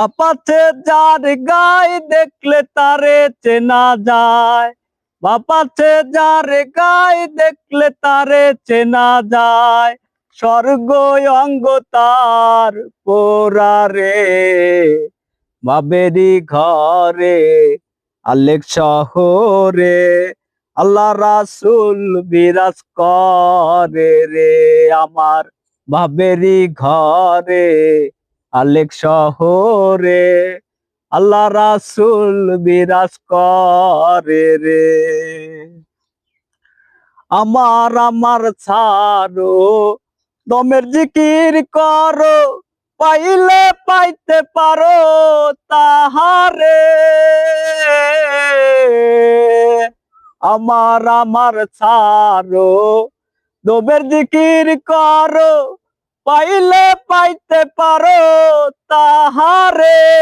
বাপাছে যার গায়ে দেখলে তারে চেনা যায়। বাপাছে যার গায়ে দেখলে তারে চেনা যায়। স্বর্গ অঙ্গ তার পোরারে বাবেরি ঘরে, আলেক শহরে, আল্লাহ রাসুল বিরাজ করে রে। আমার বাবেরি ঘরে আলেক শহরে, আল্লাহ রাসুল বিরাজ করে রে। আমার আমার ছাড়ো, দমের জিকির করো, পাইলে পাইতে পারো তাহারে। আমার আমার ছাড়ো, দমের জিকির করো পাইলে পাইতে পারো তাহারে।